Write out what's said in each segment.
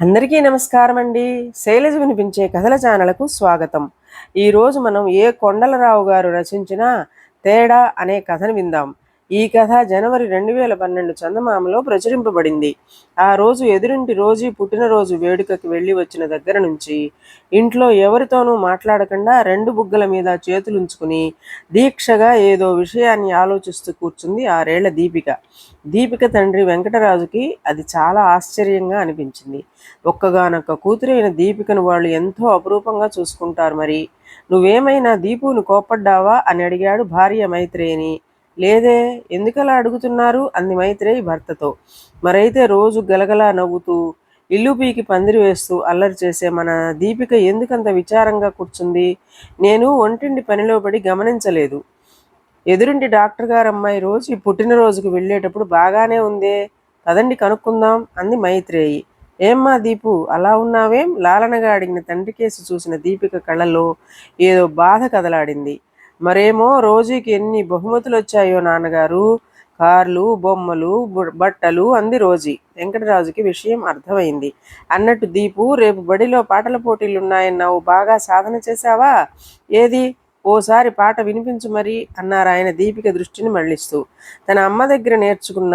అందరికీ నమస్కారం అండి శైలజ వినిపించే కథల ఛానల్కు స్వాగతం. ఈరోజు మనం ఏ కొండలరావు గారు రచించిన తేడా అనే కథను విందాం. ఈ కథ జనవరి రెండు వేల పన్నెండు చందమామలో ప్రచురింపబడింది. ఆ రోజు ఎదురింటి రోజు పుట్టినరోజు వేడుకకి వెళ్ళి వచ్చిన దగ్గర నుంచి ఇంట్లో ఎవరితోనూ మాట్లాడకుండా రెండు బుగ్గల మీద చేతులుంచుకుని దీక్షగా ఏదో విషయాన్ని ఆలోచిస్తూ కూర్చుంది ఆరేళ్ళ దీపిక. దీపిక తండ్రి వెంకటరాజుకి అది చాలా ఆశ్చర్యంగా అనిపించింది. ఒక్కగానొక్క కూతురైన దీపికను వాళ్ళు ఎంతో అపురూపంగా చూసుకుంటారు మరి. నువ్వేమైనా దీపుని కోపడ్డావా అని అడిగాడు భార్య మైత్రేయిని. లేదే ఎందుకలా అడుగుతున్నారు? అంది మైత్రేయి భర్తతో. మరైతే రోజు గలగలా నవ్వుతూ ఇల్లు పీకి పందిరి వేస్తూ అల్లరి చేసే మన దీపిక ఎందుకంత విచారంగా కూర్చుంది? నేను ఒంటింటి పనిలో పడి గమనించలేదు. ఎదురింటి డాక్టర్ గారు అమ్మాయి రోజు ఈ పుట్టినరోజుకు వెళ్ళేటప్పుడు బాగానే ఉందే. కదండి కనుక్కుందాం అంది మైత్రేయి. ఏమ్మా దీపు అలా ఉన్నావేం? లాలనగా అడిగిన తండ్రి కేసు చూసిన దీపిక కళ్ళలో ఏదో బాధ కదలాడింది. మరేమో రోజుకి ఎన్ని బహుమతులు వచ్చాయో నాన్నగారు. కార్లు బొమ్మలు బట్టలు అంది రోజీ. వెంకటరాజుకి విషయం అర్థమైంది. అన్నట్టు దీపు రేపు బడిలో పాటల పోటీలు ఉన్నాయన్నావు బాగా సాధన చేశావా? ఏది? ఓసారి పాట వినిపించు మరి అన్నారు ఆయన దీపిక దృష్టిని మళ్ళిస్తూ తన అమ్మ దగ్గర నేర్చుకున్న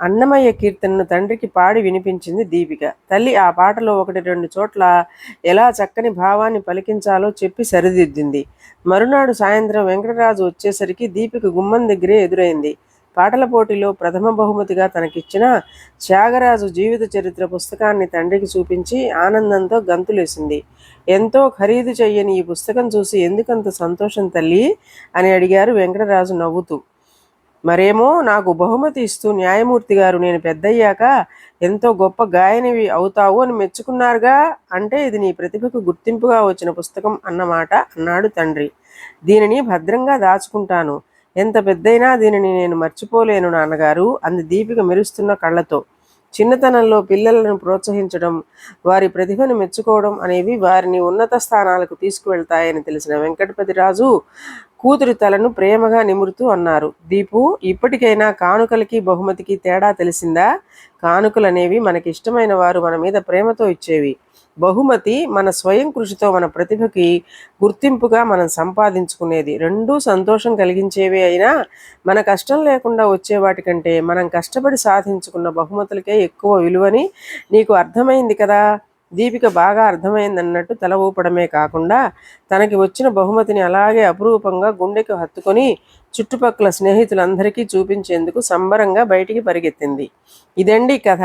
అన్నమయ్య కీర్తనను తండ్రికి పాడి వినిపించింది దీపిక. తల్లి ఆ పాటలో ఒకటి రెండు చోట్ల ఎలా చక్కని భావాన్ని పలికించాలో చెప్పి సరిదిద్దింది. మరునాడు సాయంత్రం వెంకటరాజు వచ్చేసరికి దీపిక గుమ్మం దగ్గరే ఎదురైంది. పాటల పోటీలో ప్రథమ బహుమతిగా తనకిచ్చిన త్యాగరాజు జీవిత చరిత్ర పుస్తకాన్ని తండ్రికి చూపించి ఆనందంతో గంతులేసింది. ఎంతో ఖరీదు చెయ్యని ఈ పుస్తకం చూసి ఎందుకంత సంతోషం తల్లి? అని అడిగారు వెంకటరాజు నవ్వుతూ. మరేమో నాకు బహుమతి ఇస్తూ న్యాయమూర్తి గారు నేను పెద్దయ్యాక ఎంతో గొప్ప గాయనివి అవుతావు అని మెచ్చుకున్నారుగా అంటే ఇది నీ ప్రతిభకు గుర్తింపుగా వచ్చిన పుస్తకం అన్నమాట అన్నాడు తండ్రి. దీనిని భద్రంగా దాచుకుంటాను. ఎంత పెద్దయినా దీనిని నేను మర్చిపోలేను నాన్నగారు అంది దీపిక మెరుస్తున్న కళ్ళతో. చిన్నతనంలో పిల్లలను ప్రోత్సహించడం వారి ప్రతిభను మెచ్చుకోవడం అనేవి వారిని ఉన్నత స్థానాలకు తీసుకువెళ్తాయని తెలిసిన వెంకటపతిరాజు కూతురి తలను ప్రేమగా నిమురుతూ అన్నారు. దీపు ఇప్పటికైనా కానుకలకి బహుమతికి తేడా తెలిసిందా? కానుకలనేవి మనకి ఇష్టమైన వారు మన మీద ప్రేమతో ఇచ్చేవి. బహుమతి మన స్వయం కృషితో మన ప్రతిభకి గుర్తింపుగా మనం సంపాదించుకునేది. రెండూ సంతోషం కలిగించేవే అయినా మన కష్టం లేకుండా వచ్చే వాటికంటే మనం కష్టపడి సాధించుకున్న బహుమతులకే ఎక్కువ విలువని నీకు అర్థమైంది కదా? దీపిక బాగా అర్థమైందన్నట్టు తల ఊపడమే కాకుండా తనకి వచ్చిన బహుమతిని అలాగే అపురూపంగా గుండెకు హత్తుకొని చుట్టుపక్కల స్నేహితులందరికీ చూపించేందుకు సంబరంగా బయటికి పరిగెత్తింది. ఇదండి కథ.